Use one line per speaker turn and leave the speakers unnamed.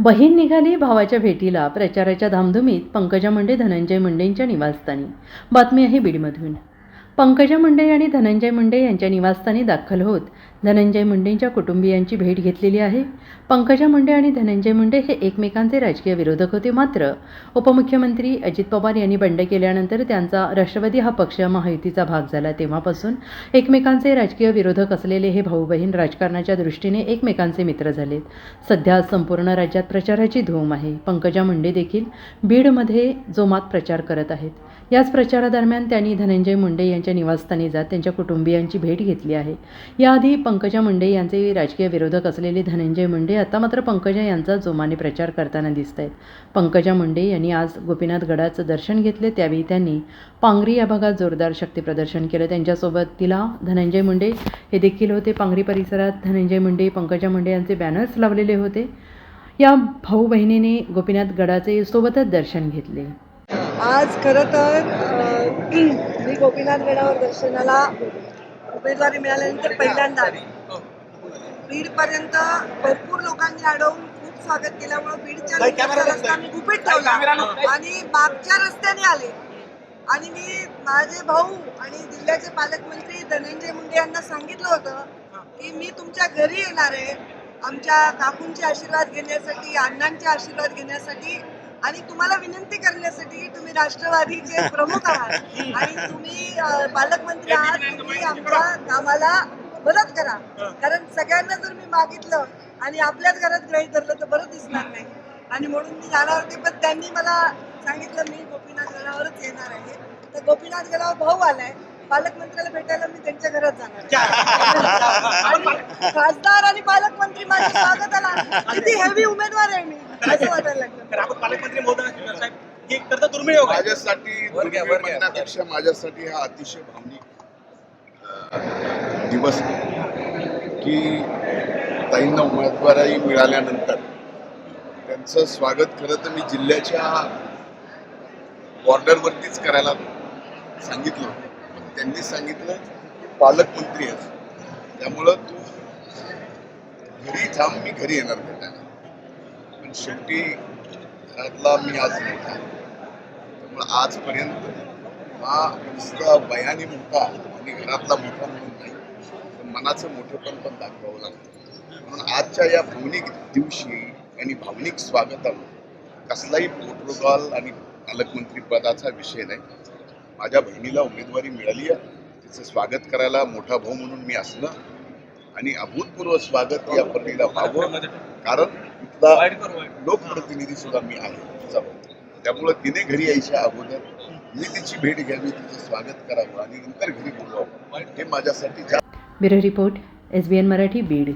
बहीण निघाली भावाच्या भेटीला प्रचाराच्या धामधुमीत पंकजा मुंडे धनंजय मुंडेंच्या निवासस्थानी. बातमी आहे बीडमधून. पंकजा मुंडे आणि धनंजय मुंडे यांच्या निवासस्थानी दाखल होत धनंजय मुंडेंच्या कुटुंबियांची भेट घेतलेली आहे. पंकजा मुंडे आणि धनंजय मुंडे हे एकमेकांचे राजकीय विरोधक होते मात्र उपमुख्यमंत्री अजित पवार यांनी बंड केल्यानंतर त्यांचा राष्ट्रवादी हा पक्ष महायुतीचा भाग झाला. तेव्हापासून एकमेकांचे राजकीय विरोधक असलेले हे भाऊ बहीण राजकारणाच्या दृष्टीने एकमेकांचे मित्र झालेत. सध्या संपूर्ण राज्यात प्रचाराची धूम आहे. पंकजा मुंडे देखील बीडमध्ये जोमात प्रचार करत आहेत. याच प्रचारादरम्यान त्यांनी धनंजय मुंडे यांच्या त्यांच्या निवासस्थानी जात त्यांच्या कुटुंबियांची भेट घेतली आहे. याआधी पंकजा मुंडे यांचे राजकीय विरोधक असलेले धनंजय मुंडे आता मात्र पंकजा यांचा जोमाने प्रचार करताना दिसत आहेत पंकजा मुंडे यांनी आज गोपीनाथ गडाचं दर्शन घेतले त्यावेळी त्यांनी पांगरी या भागात जोरदार शक्तीप्रदर्शन केलं. त्यांच्यासोबत तिला धनंजय मुंडे हे देखील होते. पांगरी परिसरात धनंजय मुंडे पंकजा मुंडे यांचे बॅनर्स लावलेले होते. या भाऊ बहिणीने गोपीनाथ गडाचे सोबतच दर्शन घेतले.
आज खरं तर मी गोपीनाथ गडावर दर्शनाला उमेदवारी मिळाल्यानंतर पहिल्यांदा आले बीडपर्यंत भरपूर लोकांनी अडवून खूप स्वागत केल्यामुळे बीडच्या रस्ता मी गुपित ठेवला आणि मागच्या रस्त्याने आले. आणि मी माझे भाऊ आणि जिल्ह्याचे पालकमंत्री धनंजय मुंडे यांना सांगितलं होतं की मी तुमच्या घरी येणार आहे. आमच्या काकूंचे आशीर्वाद घेण्यासाठी अण्णांचे आशीर्वाद घेण्यासाठी आणि तुम्हाला विनंती करण्यासाठी तुम्ही राष्ट्रवादीचे प्रमुख आहात आणि तुम्ही पालकमंत्री आहात तुम्ही आमच्या कामाला मदत करा. कारण सगळ्यांना जर मी मागितलं आणि आपल्याच घरात ग्रहित धरलं तर बरं दिसणार नाही. आणि म्हणून मी जाणार होते पण त्यांनी मला सांगितलं मी गोपीनाथ गडावरच येणार आहे. तर गोपीनाथ गडावर भाऊ आलाय. पालकमंत्र्याला भेटायला मी त्यांच्या घरात जाणार खासदार आणि पालकमंत्री माझ्या स्वागताला. किती हेवी उमेदवार आहे मी. असं वाटायला लागलं?
तर आपण पालकमंत्री महोदय साहेब. हे करता दुर्मिळ योग आहे
माझ्यासाठी
वर घ्या,
दुर्मिळ
वर घ्या.
म्हणण्यापेक्षा माझ्यासाठी हा अतिशय भावनिक अं, दिवस आहे. की ताईंना उमेदवारी मिळाल्यानंतर त्यांचं स्वागत खरं तर मी जिल्ह्याच्या बॉर्डरवरतीच करायला सांगितलं होतं. पण त्यांनी सांगितलं की पालकमंत्री आहेस. त्यामुळं तू घरी थांब मी घरी येणार भेटायला पण शेवटी घरातला मी आज मोठा त्यामुळे आजपर्यंत हा नुसता वयाने मोठा आणि घरातला मोठा म्हणून नाही तर मनाचं मोठेपण पण दाखवावं लागतं. म्हणून आजच्या या भावनिक दिवशी आणि भावनिक स्वागताला कसलाही प्रोटोकॉल आणि पालकमंत्री पदाचा विषय नाही. माझ्या बहिणीला उमेदवारी मिळाली आहे. तिचं स्वागत करायला मोठा भाऊ म्हणून मी असणं आणि अभूतपूर्व स्वागत या पत्नीला व्हावं. कारण इथला लोकप्रतिनिधी सुद्धा मी आहे. त्यामुळं तिने घरी यायच्या अगोदर मी तिची भेट घ्यावी तिचं स्वागत करावं आणि नंतर घरी बोलवावं. हे माझ्यासाठी
bureau report S B N Marathi Beed.